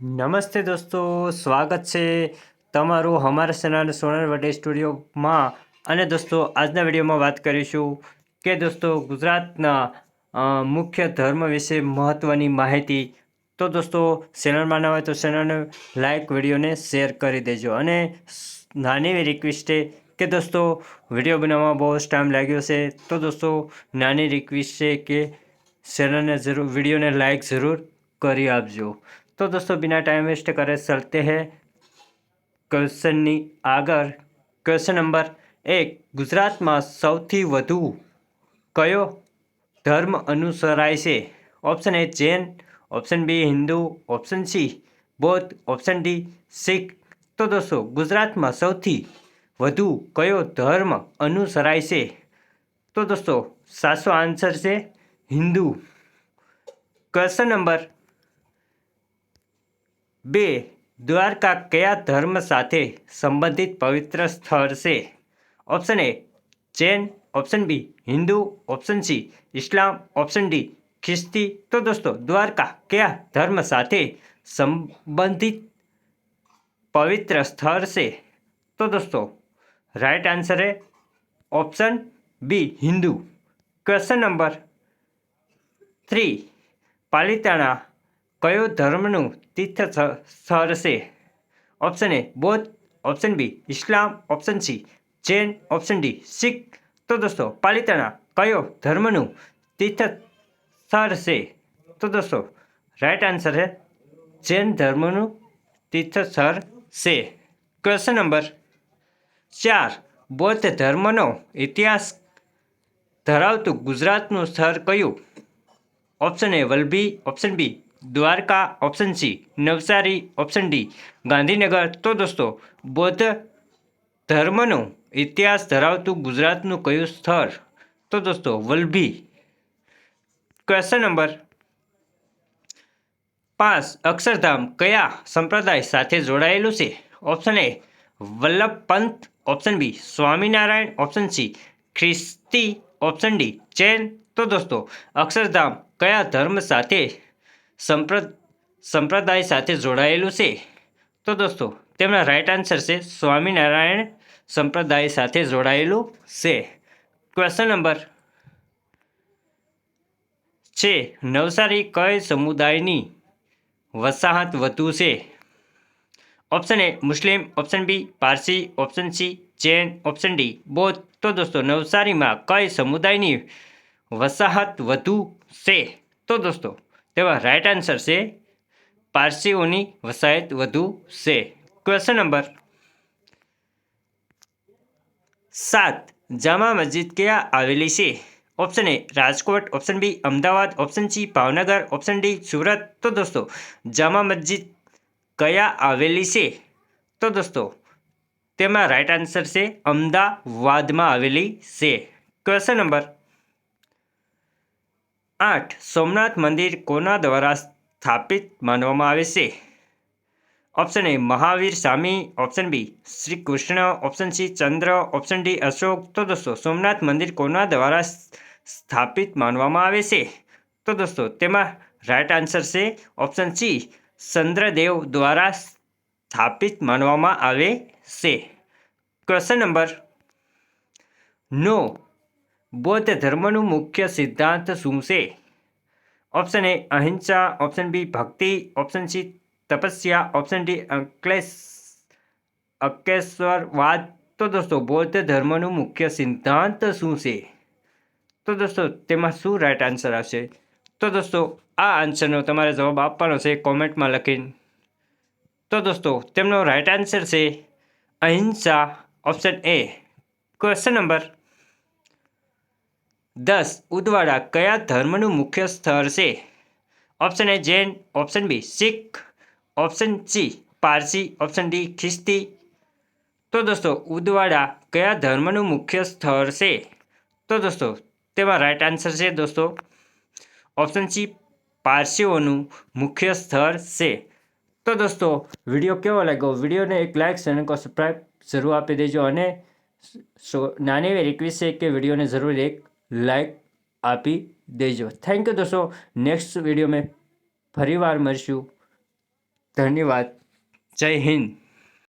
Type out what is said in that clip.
નમસ્તે દોસ્તો, સ્વાગત છે તમારું અમારા ચેનલ સોનર વડે સ્ટુડિયોમાં. અને દોસ્તો, આજના વિડીયોમાં વાત કરીશું કે દોસ્તો, ગુજરાતના મુખ્ય ધર્મ વિશે મહત્ત્વની માહિતી. તો દોસ્તો ચેનલમાં ના હોય તો ચેનલને લાઈક વિડીયોને શેર કરી દેજો. અને નાની એવી રિક્વેસ્ટ છે કે દોસ્તો, વીડિયો બનાવવામાં બહુ જ ટાઈમ લાગ્યો છે. તો દોસ્તો, નાની રિક્વેસ્ટ છે કે ચેનલને જરૂર, વિડીયોને લાઈક જરૂર કરી આપજો. તો दोस्तों, बिना ટાઈમ વેસ્ટ કરે चलते हैं। ક્વેશ્ચનની આગળ ક્વેશ્ચન નંબર એક ગુજરાતમાં સૌથી વધુ કયો ધર્મ અનુસરાય છે option A Jain option B Hindu option C Bauddha option D Sikh તો દોસ્તો ગુજરાતમાં સૌથી વધુ કયો ધર્મ અનુસરાય છે તો દોસ્તો સાચો આન્સર છે હિન્દુ ક્વેશ્ચન નંબર બે, દ્વારકા કયા ધર્મ સાથે સંબંધિત પવિત્ર સ્થળ છે? Option A Jain. Option B Hindu. Option C Islam. Option D ખ્રિસ્તી. તો દોસ્તો, દ્વારકા કયા ધર્મ સાથે સંબંધિત પવિત્ર સ્થળ છે? તો દોસ્તો right answer A option B Hindu. Question number three Palitana કયો ધર્મનું તીર્થ સ્થળ છે option A Bauddha. Option B Islam. Option C Jain. Option D Sikh. તો દોસ્તો, પાલિતાણા, કયો ધર્મનું તીર્થ સ્થળ છે તો દોસ્તો રાઈટ આન્સર છે, જૈન ધર્મનું તીર્થ સ્થળ છે ક્વેશ્ચન નંબર ચાર, બૌદ્ધ ધર્મનો ઇતિહાસ ધરાવતું ગુજરાતનું સ્થળ કયું? Option A Valabhi. Option B Dwarka option C Navsari option D Gandhinagar. તો દોસ્તો, બૌદ્ધ ધર્મનો ઇતિહાસ ધરાવતું ગુજરાતનું કયું સ્થળ? તો દોસ્તો, વલભી. ક્વેશ્ચન નંબર પાંચ, અક્ષરધામ કયા સંપ્રદાય સાથે જોડાયેલું છે? Option A Vallabh Panth. Option B Swaminarayan. Option C ખ્રિસ્તી. Option D Jain. તો દોસ્તો, અક્ષરધામ કયા ધર્મ સાથે સંપ્ર સંપ્રદાય સાથે જોડાયેલું છે? તો દોસ્તો, તેમના રાઈટ આન્સર છે સ્વામિનારાયણ સંપ્રદાય સાથે જોડાયેલું છે. ક્વેશ્ચન નંબર છે, નવસારી કઈ સમુદાયની વસાહત વધુ છે? Option A Muslim option B Parsi option C Jain option D Bauddha. તો દોસ્તો, નવસારીમાં કઈ સમુદાયની વસાહત વધુ છે? તો દોસ્તો તેમાં રાઇટ આન્સર છે. પારસીઓની વસાહત વધુ છે. ક્વેશ્ચન નંબર સાત. જામા મસ્જિદ ક્યાં આવેલી છે? Option A Rajkot. Option B Ahmedabad. Option C Bhavnagar. Option D Surat. તો દોસ્તો, જામા મસ્જિદ કયા આવેલી છે? તો દોસ્તો, તેમાં રાઇટ આન્સર છે, અમદાવાદમાં આવેલી છે. ક્વેશ્ચન નંબર આઠ સોમનાથ મંદિર કોના દ્વારા સ્થાપિત માનવામાં આવે છે? Option A Mahavir Swami. Option B Shri Krishna. Option C Chandra. Option D Ashok. તો દોસ્તો, સોમનાથ મંદિર કોના દ્વારા સ્થાપિત માનવામાં આવે છે? તો દોસ્તો, તેમાં રાઇટ આન્સર છે. ઓપ્શન સી ચંદ્રદેવ દ્વારા સ્થાપિત માનવામાં આવે છે. ક્વેશ્ચન નંબર નો બૌદ્ધ ધર્મનું મુખ્ય સિદ્ધાંત શું છે? ઓપ્શન એ અહિંસા. ઓપ્શન બી ભક્તિ. ઓપ્શન સી તપસ્યા. ઓપ્શન ડી અંકલેશ. અકેશ્વરવાદ તો દોસ્તો, બૌદ્ધ ધર્મનું મુખ્ય સિદ્ધાંત શું છે? તો દોસ્તો, તેમાં શું રાઈટ આન્સર આવશે? તો દોસ્તો, આ આન્સરનો તમારે જવાબ આપવાનો છે કોમેન્ટમાં લખીને. તો દોસ્તો, તેમનો રાઈટ આન્સર છે અહિંસા. ઓપ્શન એ ક્વેશ્ચન નંબર દસ, ઉદવાડા કયા ધર્મનું મુખ્ય સ્થળ છે? Option A Jain. Option B Sikh. Option C Parsi. Option D ખ્રિસ્તી. તો દોસ્તો, ઉદવાડા કયા ધર્મનું મુખ્ય સ્થળ છે? તો દોસ્તો, તેમાં રાઈટ આન્સર છે દોસ્તો. ઓપ્શન સી પારસીઓનું મુખ્ય સ્થળ છે. તો દોસ્તો, વીડિયો કેવો લાગ્યો? વિડીયોને એક લાઇક અને સબસ્ક્રાઈબ જરૂર આપી દેજો અને નાની એવી રિક્વેસ્ટ છે કે વિડીયોને જરૂર એક લાઈક આપી દેજો. થેન્ક યુ દોસ્તો. નેક્સ્ટ વીડિયો મેં ફરીવાર મળીશું. ધન્યવાદ. જય હિન્દ.